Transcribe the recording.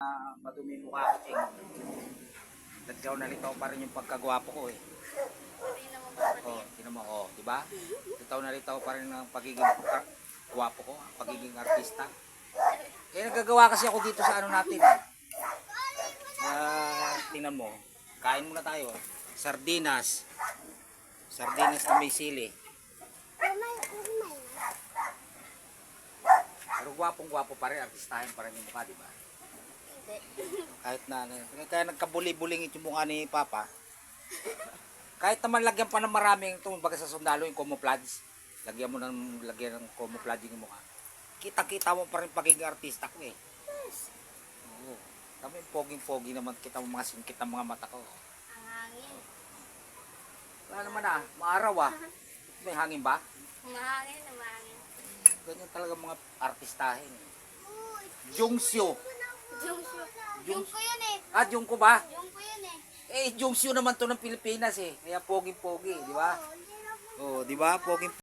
Ah, madumi mukha ko, Ching. Nagkaw na litaw pa rin yung pagkagwapo ko eh. Oh, tinan mo, oh, di ba? Litaw na litaw pa rin ang pagiging gwapo ko, ang pagiging artista. Eh, nagagawa kasi ako dito sa ano natin. eh. Ah, tingnan mo. Kain muna tayo. Sardinas. Sardinas na may sili. Pero gwapong gwapo pa rin, artistahin pa rin yung mukha, di ba? Kahit na, ano, kaya nagkabuli-bulingit yung mukha ni Papa. Kahit naman lagyan pa ng maraming tumbaga sa sundalo yung camouflage. Lagyan mo ng lagyan ng camouflage yung mukha. Kita-kita mo pa rin pagiging artista ko eh. Oo. Kami poging-pogi naman kita mo mga singkit ng mga mata ko. Ang hangin. Wala naman ah, maaraw ah. May hangin ba? Mahangin mahangin. Ganyan talaga mga artistahin. Jungsyo. Yung, yung ko yun eh. Ah, Jungko ba? Yung ko yun eh. Eh, Jungsyo naman to ng Pilipinas eh. Kaya poging-pogi, di ba? Oh, di ba? Poging